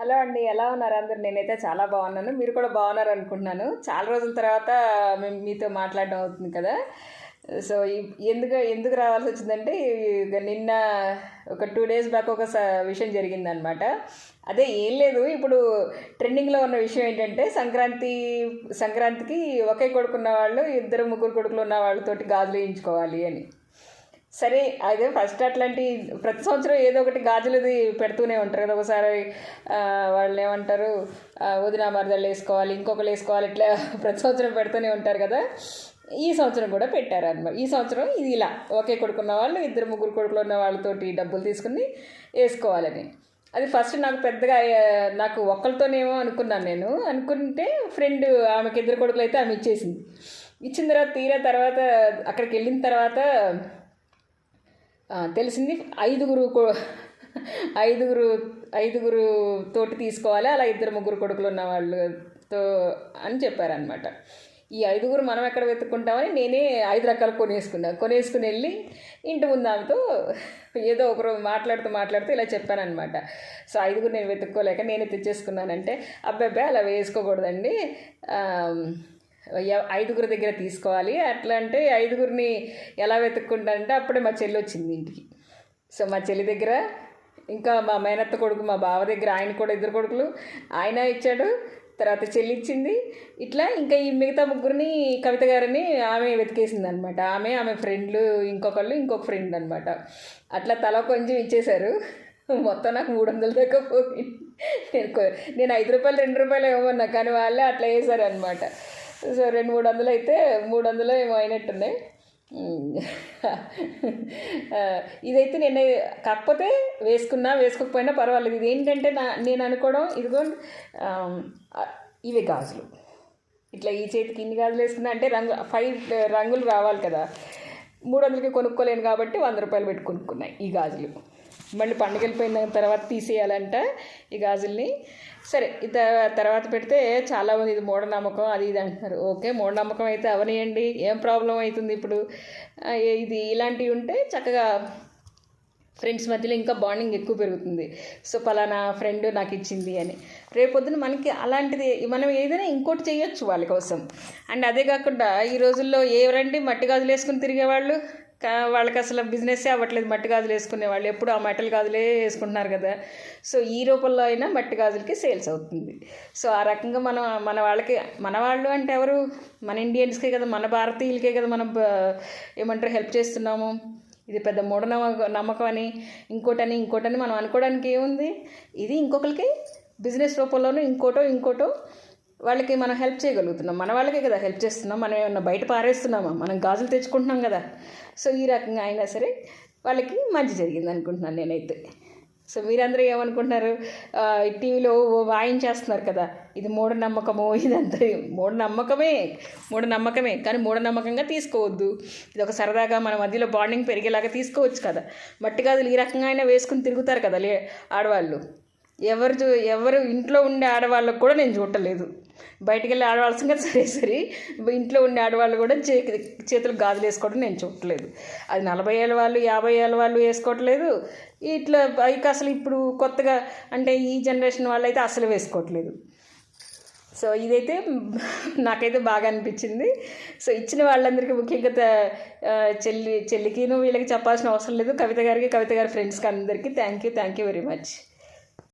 Hello అండి ఎలా ఉన్నారు అందరు? నేనైతే చాలా బాగున్నాను. మీరు కూడా బాగున్నారు అనుకుంటున్నాను. చాలా రోజుల తర్వాత మేము మీతో మాట్లాడడం అవుతుంది కదా? సో ఎందుకు ఎందుకు రావాల్సి వచ్చిందంటే నిన్న ఒక టూ డేస్ బ్యాక్ ఒక స- విషయం జరిగిందనమాట. అదే ఏం లేదు ఇప్పుడు ట్రెండింగ్లో ఉన్న విషయం ఏంటంటే సంక్రాంతి సంక్రాంతికి ఒకే కొడుకున్న వాళ్ళు ఇద్దరు ముగ్గురు కొడుకులు ఉన్న వాళ్ళతోటి గాజులు వేయించుకోవాలి అని. సరే అదే ఫస్ట్ అట్లాంటి ప్రతి సంవత్సరం ఏదో ఒకటి గాజులది పెడుతూనే ఉంటారు కదా. ఒకసారి వాళ్ళు ఏమంటారు వదినా వదిన మరదళ్ళు వేసుకోవాలి ఇంకొకరు వేసుకోవాలి ఇట్లా ప్రతి సంవత్సరం పెడుతూనే ఉంటారు కదా. ఈ సంవత్సరం కూడా పెట్టారు అనమాట ఈ సంవత్సరం ఇది ఇలా. ఒకే కొడుకున్న వాళ్ళు ఇద్దరు ముగ్గురు కొడుకులు ఉన్న వాళ్ళతోటి డబ్బులు తీసుకుని వేసుకోవాలని. అది ఫస్ట్ నాకు పెద్దగా నాకు ఒక్కరితోనేమో అనుకున్నాను నేను. అనుకుంటే ఫ్రెండ్ ఆమెకి ఇద్దరు కొడుకులు అయితే ఆమె ఇచ్చేసింది. ఇచ్చిన తర్వాత తీరా తర్వాత అక్కడికి వెళ్ళిన తర్వాత తెలిసింది. ఐదుగురు ఐదుగురు ఐదుగురు తోటి తీసుకోవాలి. అలా ఇద్దరు ముగ్గురు కొడుకులు ఉన్న వాళ్ళతో అని చెప్పారనమాట ఈ ఐదుగురు మనం ఎక్కడ వెతుక్కుంటామని నేనే ఐదు రకాలు కొనేసుకున్నా. కొనేసుకుని వెళ్ళి ఇంటి ముందు ఆమెతో ఏదో ఒకరు మాట్లాడుతూ మాట్లాడుతూ ఇలా చెప్పానమాట సో ఐదుగురు నేను వెతుక్కోలేక నేనే తెచ్చేసుకున్నానంటే అబ్బాయి అలా వేసుకోకూడదండి. ఐదుగురు దగ్గర తీసుకోవాలి. అట్లా అంటే ఐదుగురిని ఎలా వెతుక్కుంటా అంటే అప్పుడే మా చెల్లి వచ్చింది ఇంటికి. సో మా చెల్లి దగ్గర ఇంకా మా మేనత్త కొడుకు మా బావ దగ్గర ఆయన కూడా ఇద్దరు కొడుకులు ఆయన ఇచ్చాడు తర్వాత చెల్లి ఇచ్చింది. ఇట్లా ఇంకా ఈ మిగతా ముగ్గురిని కవిత గారిని ఆమె వెతికేసింది అనమాట ఆమె ఆమె ఫ్రెండ్లు ఇంకొకళ్ళు ఇంకొక ఫ్రెండ్ అనమాట. అట్లా తల కొంచెం ఇచ్చేశారు. మొత్తం నాకు మూడు వందల దాకా పోయి. నేను నేను ఐదు రూపాయలు రెండు రూపాయలు ఇవ్వమన్నా కానీ వాళ్ళే అట్లా వేసారు అనమాట సో రెండు మూడు వందలు అయితే మూడు వందలు ఏమో అయినట్టున్నాయి. ఇదైతే నేను కాకపోతే వేసుకున్నా వేసుకోకపోయినా పర్వాలేదు. ఇది ఏంటంటే నా నేను అనుకోవడం ఇదిగో ఇవి గాజులు. ఇట్లా ఈ చేతికి ఇన్ని గాజులు వేసుకున్నా అంటే రంగు ఫైవ్ రంగులు రావాలి కదా. మూడు వందలకి కొనుక్కోలేను కాబట్టి వంద రూపాయలు పెట్టి కొనుక్కున్నాయి ఈ గాజులు. మళ్ళీ పండుగ వెళ్ళిపోయిన తర్వాత తీసేయాలంట ఈ గాజుల్ని. సరే ఇది తర్వాత పెడితే చాలామంది ఇది మూఢనమ్మకం అది ఇది అంటున్నారు. ఓకే మూఢనమ్మకం అయితే అవనియండి ఏం ప్రాబ్లం అవుతుంది ఇప్పుడు? ఇది ఇలాంటివి ఉంటే చక్కగా ఫ్రెండ్స్ మధ్యలో ఇంకా బాండింగ్ ఎక్కువ పెరుగుతుంది. సో పలానా ఫ్రెండ్ నాకు ఇచ్చింది అని. రేపొద్దున మనకి అలాంటిది మనం ఏదైనా ఇంకోటి చేయొచ్చు వాళ్ళ కోసం. అండ్ అదే కాకుండా ఈ రోజుల్లో ఎవరండి మట్టి గాజులు వేసుకుని తిరిగేవాళ్ళు? వాళ్ళకి అసలు బిజినెస్ అవ్వట్లేదు మట్టి గాజులు వేసుకునే వాళ్ళు. ఎప్పుడు ఆ మెటల్ గాజులే వేసుకుంటున్నారు కదా. సో ఈ రూపంలో అయినా మట్టి గాజులకి సేల్స్ అవుతుంది. సో ఆ రకంగా మనం మన వాళ్ళకి మన వాళ్ళు అంటే ఎవరు? మన ఇండియన్స్కే కదా మన భారతీయులకే కదా మనం ఏమంటారు హెల్ప్ చేస్తున్నాము. ఇది పెద్ద మూఢనమ్మక నమ్మకం అని ఇంకోటని ఇంకోటని మనం అనుకోవడానికి ఏముంది? ఇది ఇంకొకరికి బిజినెస్ రూపంలోనూ ఇంకోటో ఇంకోటో వాళ్ళకి మనం హెల్ప్ చేయగలుగుతున్నాం. మన వాళ్ళకే కదా హెల్ప్ చేస్తున్నాం. మనం ఏమన్నా బయట పారేస్తున్నామా? మనం గాజులు తెచ్చుకుంటున్నాం కదా. సో ఈ రకంగా అయినా సరే వాళ్ళకి మంచి జరిగింది అనుకుంటున్నాను నేనైతే. సో మీరందరూ ఏమనుకుంటున్నారు? టీవీలో వాయించేస్తున్నారు కదా. ఇది మూఢనమ్మకము? ఇదంతా మూఢనమ్మకమే. మూఢనమ్మకమే. కానీ మూఢనమ్మకంగా తీసుకోవద్దు. ఇది ఒక సరదాగా మన మధ్యలో బాండింగ్ పెరిగేలాగా తీసుకోవచ్చు కదా. మట్టి గాజులు ఈ రకంగా అయినా వేసుకుని తిరుగుతారు కదా లే ఆడవాళ్ళు. ఎవరు చూ- ఎవరు ఇంట్లో ఉండే ఆడవాళ్ళకు కూడా నేను చూడలేదు. బయటికి వెళ్ళి ఆడవాళ్ళ సంగతి సరే సరే. ఇంట్లో ఉండే ఆడవాళ్ళు కూడా చే చేతులు గాజులు వేసుకోవడం నేను చూడలేదు. అది నలభై ఏళ్ళ వాళ్ళు యాభై ఏళ్ళ వాళ్ళు వేసుకోవట్లేదు. ఇట్లా పైకి అసలు ఇప్పుడు కొత్తగా అంటే ఈ జనరేషన్ వాళ్ళు అయితే అసలు వేసుకోవట్లేదు. సో ఇదైతే నాకైతే బాగా అనిపించింది. సో ఇచ్చిన వాళ్ళందరికీ ముఖ్యంగా చెల్లి చెల్లికిను వీళ్ళకి చెప్పాల్సిన అవసరం లేదు. కవిత గారికి కవిత గారి ఫ్రెండ్స్కి అందరికీ thank you thank you very much